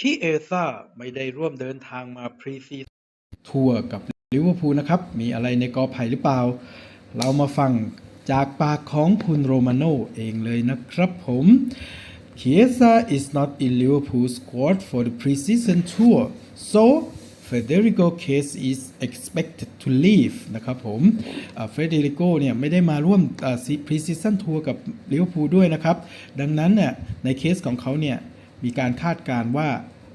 คิเอซ่าไม่ได้ร่วมเดินทางมาพรีซีทัวร์กับลิเวอร์พูลนะครับ มีอะไรในกอไผ่หรือเปล่า เรามาฟังจากปากของคุณโรมาโนเองเลยนะครับผม Chiesa is not in Liverpool squad for the preseason tour so Federico Case is expected to leave นะครับผมเฟเดริโกเนี่ยไม่ได้มาร่วมพรีซีซันทัวร์กับลิเวอร์พูลด้วยนะครับ ดังนั้นเนี่ยในเคสของเขาเนี่ย มีการคาดการ์ว่า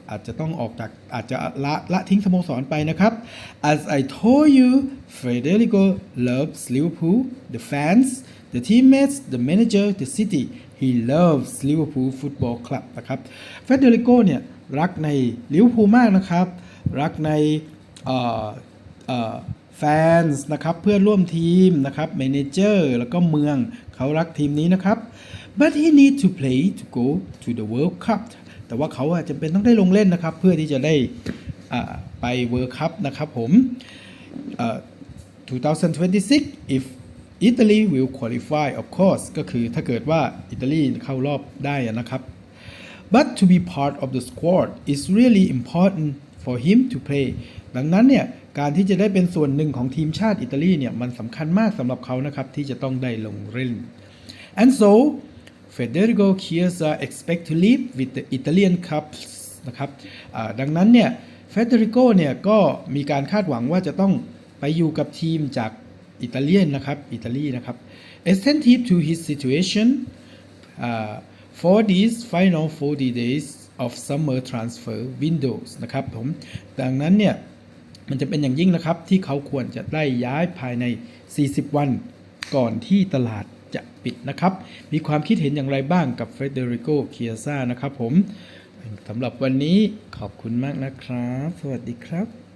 อาจจะต้องออกจากอาจจะละละทิ้งสโมสรไปนะครับ As I told you Federico loves Liverpool the fans the teammates the manager the city he loves Liverpool Football Club นะครับเฟเดริโกเนี่ยรักในลิเวอร์พูลมากนะครับ รักใน แฟนส์นะครับเพื่อนร่วมทีมนะครับเมเนเจอร์แล้วก็เมืองเขารักทีมนี้นะครับ but he need to play to go to the World Cup แต่ว่าเขาอาจจะเป็นต้องได้ลงเล่นนะครับ เพื่อที่จะได้อ่าไป World Cup นะครับผม 2026 if Italy will qualify of course ก็คือถ้าเกิดว่าอิตาลีเข้ารอบได้นะครับ but to be part of the squad is really important for him to play ดังนั้นเนี่ยการที่จะได้เป็นส่วนหนึ่งของทีมชาติอิตาลีเนี่ยมันสำคัญมากสำหรับเขานะครับที่จะต้องได้ลงเล่น and so Federico Chiesa expect to leave with the Italian Cups นะครับดังนั้นเนี่ย Federico เนี่ยก็มีการคาดหวังว่าจะต้องไปอยู่กับทีมจากอิตาเลียนนะครับอิตาลีนะครับ attentive to his situation uh, for these final 40 days of summer transfer windows นะครับผม ดังนั้นเนี่ยมันจะเป็นอย่างยิ่งนะครับที่เขาควรจะได้ย้ายภายใน 40 วันก่อนที่ตลาดจะปิดนะครับ มีความคิดเห็นอย่างไรบ้างกับเฟเดริโกเคียซ่านะครับผมสำหรับวันนี้ขอบคุณมากนะครับ สวัสดีครับ